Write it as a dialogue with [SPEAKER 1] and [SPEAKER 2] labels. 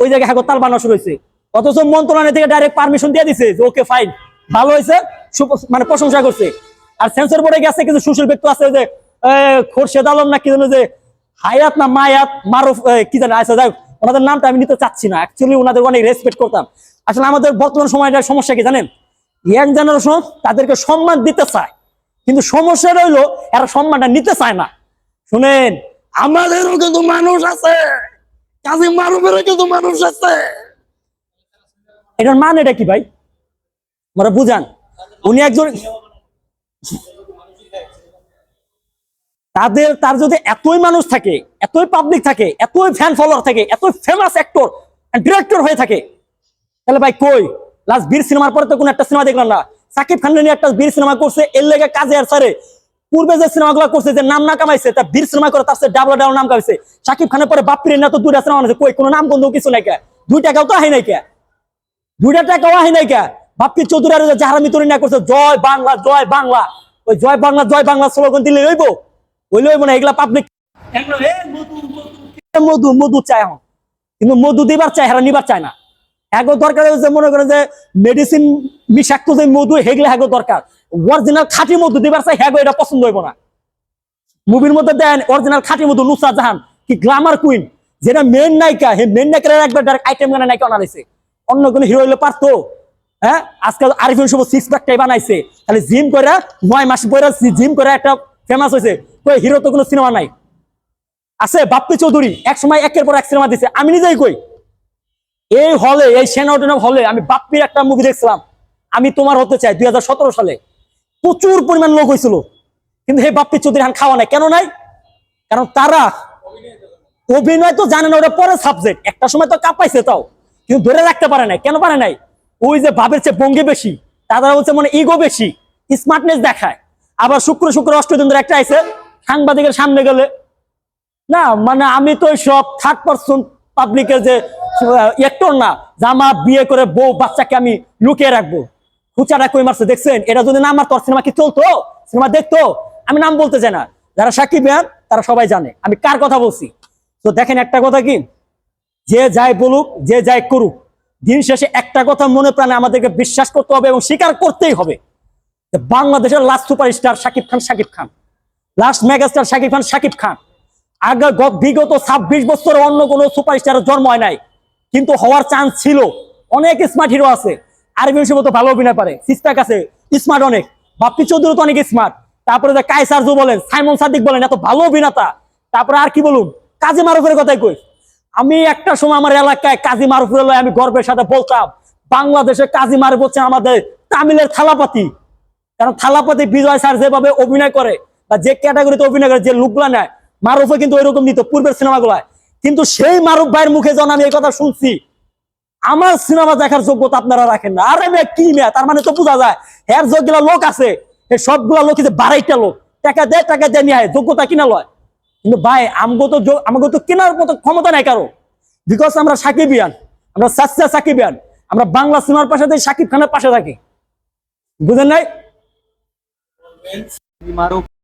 [SPEAKER 1] ওই জায়গায় হ্যাঁ তাল বানানো শুরু হয়েছে। অথচ মন্ত্রণালয় থেকে ডাইরেক্ট পারমিশন দিয়ে দিছে যে, ওকে ফাইন ভালো হয়েছে মানে প্রশংসা করছে। আর সেন্সর বোর্ডে গেছে কিছু সুশীল ব্যক্তি আছে যে খোরশেদ আলম না কি জানো যে, হায়াত না মায়াত, মারুফ কি জানে আচ্ছা যাই ওনাদের নামটা আমি নিতে চাচ্ছি না। অ্যাকচুয়ালি ওনাদের অনেক রেসপেক্ট করতাম। আসলে আমাদের বর্তমান সময়টার সমস্যা কি জানেন? ইয়াং জেনারেশন তাদেরকে সম্মান দিতে চায়। কিন্তু সমস্যা রইল, এরা সম্মানটা নিতে চায় না। শুনেন, আমাদেরও কিন্তু মানুষ আছে। কাজী মারুফেরও কিন্তু মানুষ আছে। এটার মানে এটা কি ভাই? আমরা বুঝান। উনি একজন তাদের তার যদি এতই মানুষ থাকে, এতই পাবলিক থাকে, এতই ফ্যান ফলোয়ার থাকে, এতই ফেমাস অ্যাক্টর ডিরেক্টর হয়ে থাকে, তাহলে ভাই কই? লাস্ট বীর সিনেমার পরে তো কোনো একটা সিনেমা দেখলাম না। সাকিব খান একটা বীর সিনেমা করছে, এর লেগে কাজে আর সারে পূর্বে যে সিনেমাগুলো করছে যে নাম না কামাইছে তা বীর সিনেমা করে তার ডাবল ডাবল নাম কামাইছে। সাকিব খানের পরে বাপ্পির না তো দুইটা সিনেমা আছে কই কোনো নাম গন্ধ কিছু নাই কে? দুই টাকাও তো আহে নাই কে? দুইটা টাকাও আহে নাই কে? বাপ্পি চৌধুরী যাহারা মিতরি না করছে জয় বাংলা জয় বাংলা। ওই জয় বাংলা জয় বাংলা স্লোগান দিলে হইব হইলে হইব না এগুলা পাবলিক মধু মধু চায় এখন। কিন্তু মধু দিবার চায় হেরা নিবার চায় না। হ্যাগো দরকার হচ্ছে মনে করে যে মেডিসিন বিষাক্ত যে মধু হেগলে হ্যাগো দরকার। অরিজিনাল খাঁটি মধু দিবার চাই হ্যাগো এটা পছন্দ হইব না। মুভির মধ্যে দেন অরিজিনাল খাঁটি মধু, নুসরাত জাহান, কি গ্লামার কুইন যেটা মেন নায়িকা, হে মেন নায়িকার একবার ডাইরেক্ট আইটেম গানে নায়িকা বানাইছে অন্য কোনো হিরো হইলে পারতো। হ্যাঁ আজকাল আরিফিন শুভ সিক্স প্যাকটাই বানাইছে। তাহলে জিম করে, নয় মাস পরে জিম করে একটা ফেমাস হয়েছে তো হিরো তো কোনো সিনেমা নাই। আছে বাপ্পি চৌধুরী, এক সময় একের পর এক সিনেমা দিছে। আমি নিজেই কই, এই হলে এই সেনাটনম হলে আমি বাপ্পির একটা মুভি দেখছিলাম। আমি তোমার হতে চাই দুই হাজার সতেরো সালে। প্রচুর পরিমাণ লোক হয়েছিল। কিন্তু হে বাপ্পি চৌধুরী হান খাওয়া নাই। কেন নাই? কারণ তারা অভিনয় তো জানে না, ওটা পরে সাবজেক্ট একটা সময় তো কাঁপাইছে তাও। কিন্তু ধরে রাখতে পারে নাই। কেন পারে নাই? ওই যে ভাবের চেয়ে ভঙ্গি বেশি তারা হচ্ছে মানে ইগো বেশি স্মার্টনেস দেখায়। আবার শুক্র শুক্র অষ্টদিন ধরে একটা আইছে, সাংবাদিকের সামনে গেলে, না মানে আমি তো সব থার্ড পার্সন পাবলিকের যে একটর না জামা বিয়ে করে বউ বাচ্চাকে আমি লুকিয়ে রাখব। খুচাটা কই মারছে, দেখছেন? এটা যদি না আমার তোর সিনেমা কি চলতো? সিনেমা দেখতো? আমি নাম বলতে চাই না। যারা সাকিব খান তারা সবাই জানে। আমি কার কথা বলছি? তো দেখেন একটা কথা কি? যে যাই বলুক, যে যাই করুক, দিন শেষে একটা কথা মনে প্রাণে আমাদেরকে বিশ্বাস করতে হবে এবং স্বীকার করতেই হবে। বাংলাদেশের last superstar Shakib Khan Shakib Khan. Last megastar Shakib Khan Shakib Khan. আগে বিগত ছাব্বিশ বছর অন্য কোনো সুপারস্টারের জন্ম হয় নাই। কিন্তু হওয়ার চান্স ছিল। অনেক স্মার্ট হিরো আছে। আরবি হিসেবে তো ভালো অভিনয় পারে। সিস্টাক আছে স্মার্ট অনেক। বাপ্পি চৌধুরী তো অনেক স্মার্ট তারপরে যে কায়সারজু বলেন, সাইমন সাদিক বলেন, এত ভালো অভিনেতা। তারপরে আর কি বলুন? কাজী মারুফের কথাই কই? আমি একটা সময় আমার এলাকায় কাজী মারুফের লয় আমি গর্বের সাথে বলতাম, বাংলাদেশে কাজী মারুফ হচ্ছে আমাদের তামিলের থালাপাতি। কারণ থালাপতি বিজয় স্যার যেভাবে অভিনয় করে, বা যে ক্যাটাগরিতে অভিনয় করে, যে লুকগুলা নেয় মারুফে কিন্তু ওইরকম নিত পূর্বের সিনেমাগুলায় কিন্তু সেই মারুফ ভাইয়ের মুখে যখন আমি এই কথা শুনছি আমার সিনেমা দেখার যোগ্যতা আপনারা রাখেন না। আরে মেয়ে, কি মেয়ে? তার মানে তো বোঝা যায় এর যোগ্যলা লোক আছে সবগুলা লোক বাড়াইটা লোক, টাকা দেয় টাকা দেয় নিয়ে যোগ্যতা কিনা লয়? কিন্তু ভাই, আমগো তো আমাগো তো কেনার মতো ক্ষমতা নাই কারও। বিকজ আমরা সাকিব সাকিবিয়ান, আমরা সাচ্চা সাকিবিয়ান, আমরা বাংলা সিনেমার পাশে সাকিব খানের পাশে থাকি। বুঝেন নাই?